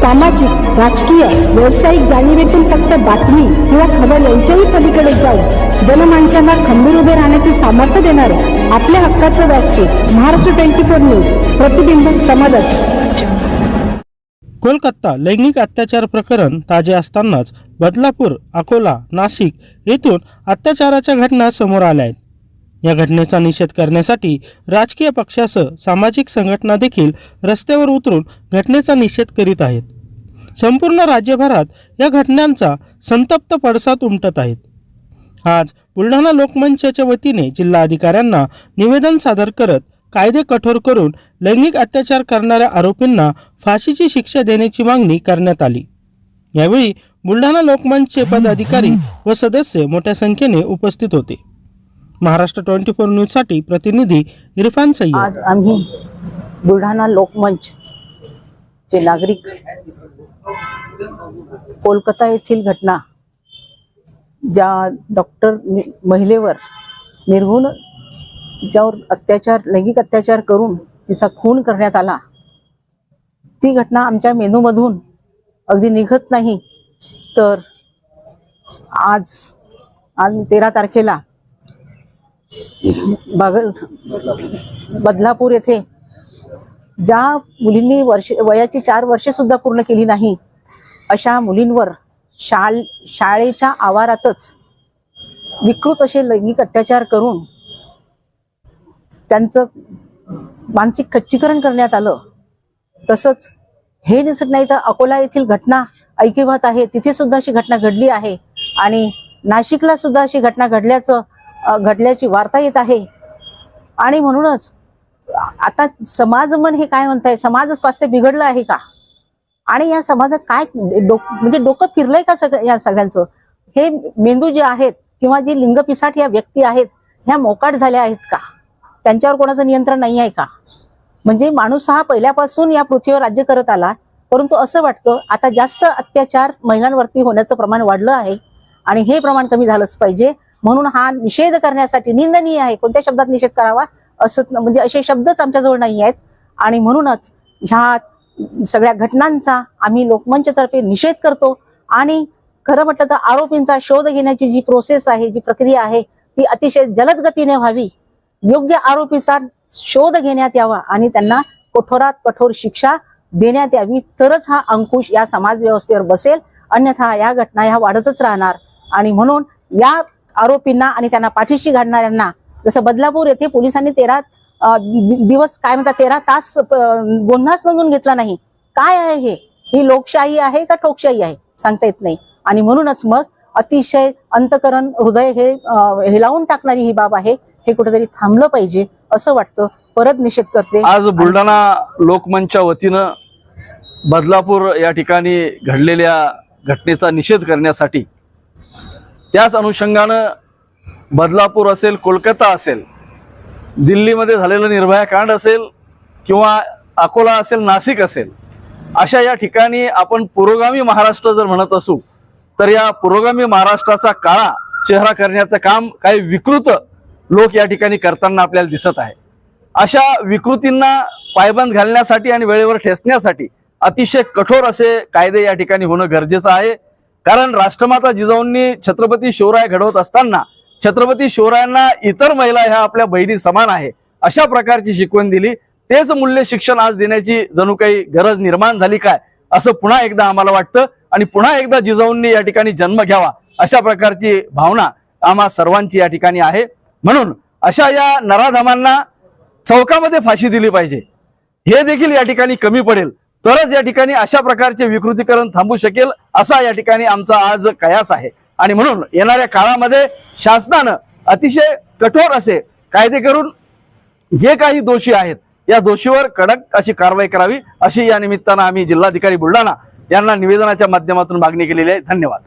सामाजिक राजकीय व्यावसायिक जाणीवेतून फक्त बातमी किंवा खबर यांच्याही पलीकडे जाऊन जनमानसांना खंबीर उभे राहण्याचे सामर्थ्य देणारे आपल्या हक्काचं व्यासपीठ महाराष्ट्र ट्वेंटी फोर न्यूज प्रतिबिंब समाजाचे. कोलकाता लैंगिक अत्याचार प्रकरण ताजे असतानाच बदलापूर अकोला नाशिक येथून अत्याचाराच्या घटना समोर आल्या आहेत. या घटनेचा निषेध करण्यासाठी राजकीय पक्षासह सामाजिक संघटना देखील रस्त्यावर उतरून घटनेचा निषेध करीत आहेत. संपूर्ण राज्यभरात या घटनांचा संतप्त पडसाद उमटत आहेत. आज बुलढाणा लोकमंचाच्या वतीने जिल्हाधिकाऱ्यांना निवेदन सादर करत कायदे कठोर करून लैंगिक अत्याचार करणाऱ्या आरोपींना फाशीची शिक्षा देण्याची मागणी करण्यात आली. यावेळी बुलढाणा लोकमंचचे पदाधिकारी व सदस्य मोठ्या संख्येने उपस्थित होते. महाराष्ट्र ट्वेंटी फोर न्यूजसाठी प्रतिनिधी इरफान सय्यद. आज आम्ही बुलढाणा लोकमंच चे नागरिक कोलकाता येथील घटना ज्या डॉक्टर महिलेवर निर्घुण तिच्यावर अत्याचार लैंगिक अत्याचार करून तिचा खून करण्यात आला. ती घटना आमच्या मेनूमधून अगदी निघत नाही. तर आज आज तेरा तारखेला बाग बदलापूर येथे ज्या मुलींनी वर्ष वयाची चार वर्षे सुद्धा पूर्ण केली नाही अशा मुलींवर शाळ शाळेच्या आवारातच विकृत असे लैंगिक अत्याचार करून त्यांचं मानसिक खच्चीकरण करण्यात आलं. तसंच हे दिसत नाही तर अकोला येथील घटना ऐकिवात आहे. तिथे सुद्धा अशी घटना घडली आहे आणि नाशिकला सुद्धा अशी घटना घडल्याचं घडल्याची वार्ता येत आहे. आणि म्हणूनच आता समाज मन हे काय म्हणताय? समाज स्वास्थ्य बिघडलं आहे का? आणि या समाजात काय डोक म्हणजे डोकं फिरलंय का सगळं या सगळ्यांचं? हे मेंदू जे आहेत किंवा जी लिंगपिसाट या व्यक्ती आहेत ह्या मोकाट झाल्या आहेत का? त्यांच्यावर कोणाचं नियंत्रण नाही आहे का? म्हणजे माणूस हा पहिल्यापासून या पृथ्वीवर राज्य करत आला परंतु असं वाटतं आता जास्त अत्याचार महिलांवरती होण्याचं प्रमाण वाढलं आहे. आणि हे प्रमाण कमी झालंच पाहिजे. म्हणून हा निषेध करण्यासाठी निंदनीय आहे. कोणत्या शब्दात निषेध करावा? असं म्हणजे असे शब्दच आमच्याजवळ नाही आहेत. आणि म्हणूनच ह्या सगळ्या घटनांचा आम्ही लोकमंचतर्फे निषेध करतो. आणि खरं म्हटलं तर आरोपींचा शोध घेण्याची जी प्रोसेस आहे जी प्रक्रिया आहे ती अतिशय जलद गतीने व्हावी. योग्य आरोपीचा शोध घेण्यात यावा आणि त्यांना कठोरात कठोर शिक्षा देण्यात यावी. तरच हा अंकुश या समाज व्यवस्थेवर बसेल. अन्यथा या घटना ह्या वाढतच राहणार. आणि म्हणून या आरोपींना आणि त्यांना पाठीशी घालणाऱ्यांना जसं बदलापूर येथे पोलिसांनी तेरा दिवस काय म्हणतात तेरा तास अ, गुन्हाच घेतला नाही. काय आहे हे? ही लोकशाही आहे का ठोकशाही आहे? सांगता येत नाही. आणि म्हणूनच मग अतिशय अंतकरण हृदय हे हिलावून टाकणारी ही बाब आहे. हे कुठेतरी थांबलं पाहिजे असं वाटतं. परत निषेध करते. आज बुलढाणा लोकमंचच्या वतीनं बदलापूर या ठिकाणी घडलेल्या घटनेचा निषेध करण्यासाठी त्याच अनुषंगानं बदलापूर असेल कोलकाता असेल दिल्लीमध्ये झालेलं निर्भया कांड असेल किंवा अकोला असेल नाशिक असेल अशा या ठिकाणी आपण पुरोगामी महाराष्ट्र जर म्हणत असू तर या पुरोगामी महाराष्ट्राचा काळा चेहरा करण्याचं काम काही विकृत लोक या ठिकाणी करताना आपल्याला दिसत आहे. अशा विकृतींना पायबंद घालण्यासाठी आणि वेळेवर ठेचण्यासाठी अतिशय कठोर असे कायदे या ठिकाणी होणं गरजेचं आहे. कारण राष्ट्रमाता जिजाऊंनी छत्रपती शिवराय घडवत असताना छत्रपती शिवरायांना इतर महिला ह्या आपल्या बहिणी समान आहे अशा प्रकारची शिकवण दिली. तेच मूल्य शिक्षण आज देण्याची जणू काही गरज निर्माण झाली काय असं पुन्हा एकदा आम्हाला वाटतं. आणि पुन्हा एकदा जिजाऊंनी या ठिकाणी जन्म घ्यावा अशा प्रकारची भावना आम्हा सर्वांची या ठिकाणी आहे. म्हणून अशा या नराधामांना चौकामध्ये फाशी दिली पाहिजे. हे देखील या ठिकाणी कमी पडेल. तरच या ठिकाणी अशा प्रकारचे विकृतीकरण थांबू शकेल असा या ठिकाणी आमचा आज कयास आहे. आणि म्हणून येणाऱ्या काळामध्ये शासनानं अतिशय कठोर असे कायदे करून जे काही दोषी आहेत या दोषीवर कडक अशी कारवाई करावी अशी या निमित्तानं आम्ही जिल्हाधिकारी बुलढाणा यांना निवेदनाच्या माध्यमातून मागणी केलेली आहे. धन्यवाद.